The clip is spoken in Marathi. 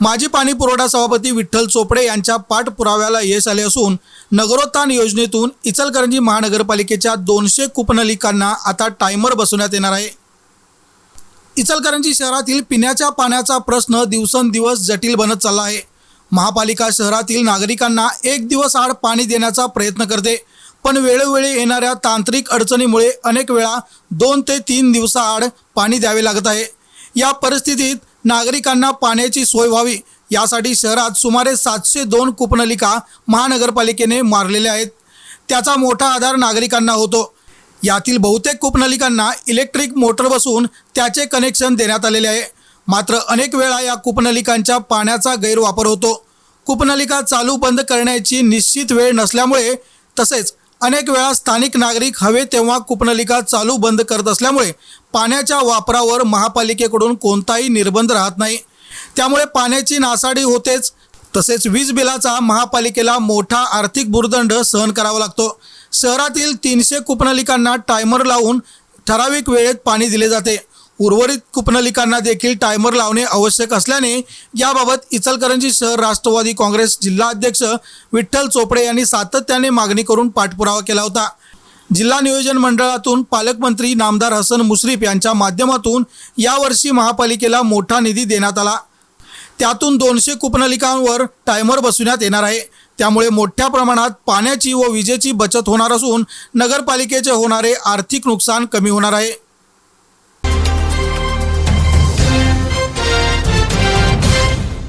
माजी पाणी पुरवठा सभापती विठ्ठल चोपडे यांच्या पाठपुराव्याला यश आले असून नगरोत्थान योजनेतून इचलकरंजी महानगरपालिकेच्या दोनशे कूपनलिकांना आता टायमर बसवण्यात येणार आहे. इचलकरंजी शहरातील पिण्याच्या पाण्याचा प्रश्न दिवसेंदिवस जटिल बनत चालला आहे. महापालिका शहरातील नागरिकांना एक दिवस आड पाणी देण्याचा प्रयत्न करते पण वेळोवेळी येणाऱ्या तांत्रिक अडचणीमुळे अनेक वेळा दोन ते तीन दिवसाआड पाणी द्यावे लागत आहे. या परिस्थितीत नागरिकांना पाण्याची सोय व्हावी. यासाठी शहरात सुमारे सातशे दोन कूपनलिका महानगरपालिकेने मारलेल्या आहेत. त्याचा मोठा आधार नागरिकांना होतो. यातील बहुतेक कूपनलिकांना इलेक्ट्रिक मोटर बसून त्याचे कनेक्शन देण्यात आलेले आहे. मात्र अनेक वेळा या कूपनलिकांच्या पाण्याचा गैरवापर होतो. कूपनलिका चालू बंद करण्याची निश्चित वेळ नसल्यामुळे तसेच अनेक वेळा स्थानिक नागरिक हवे तेव्हा कूपनलिका चालू बंद करत असल्यामुळे पाण्याच्या वापरावर महापालिकेकडून कोणताही निर्बंध राहत नाही. त्यामुळे पाण्याची नासाडी होतेच तसेच वीज बिलाचा महापालिकेला मोठा आर्थिक भूर्दंड सहन करावा लागतो. शहरातील तीनशे कूपनलिकांना टायमर लावून ठराविक वेळेत पाणी दिले जाते. उर्वरित कुपनलिकांना देखील टायमर लावणे आवश्यक असल्याने याबाबत इचलकरंजी शहर राष्ट्रवादी काँग्रेस जिल्हा अध्यक्ष विठ्ठल चोपडे यांनी सातत्याने मागणी करून पाठपुरावा केला होता. जिल्हा नियोजन मंडळातून पालकमंत्री नामदार हसन मुश्रीफ यांच्या माध्यमातून यावर्षी महापालिकेला मोठा निधी देण्यात आला. त्यातून दोनशे कुपनलिकांवर टायमर बसविण्यात येणार आहे. त्यामुळे मोठ्या प्रमाणात पाण्याची व विजेची बचत होणार असून नगरपालिकेचे होणारे आर्थिक नुकसान कमी होणार आहे.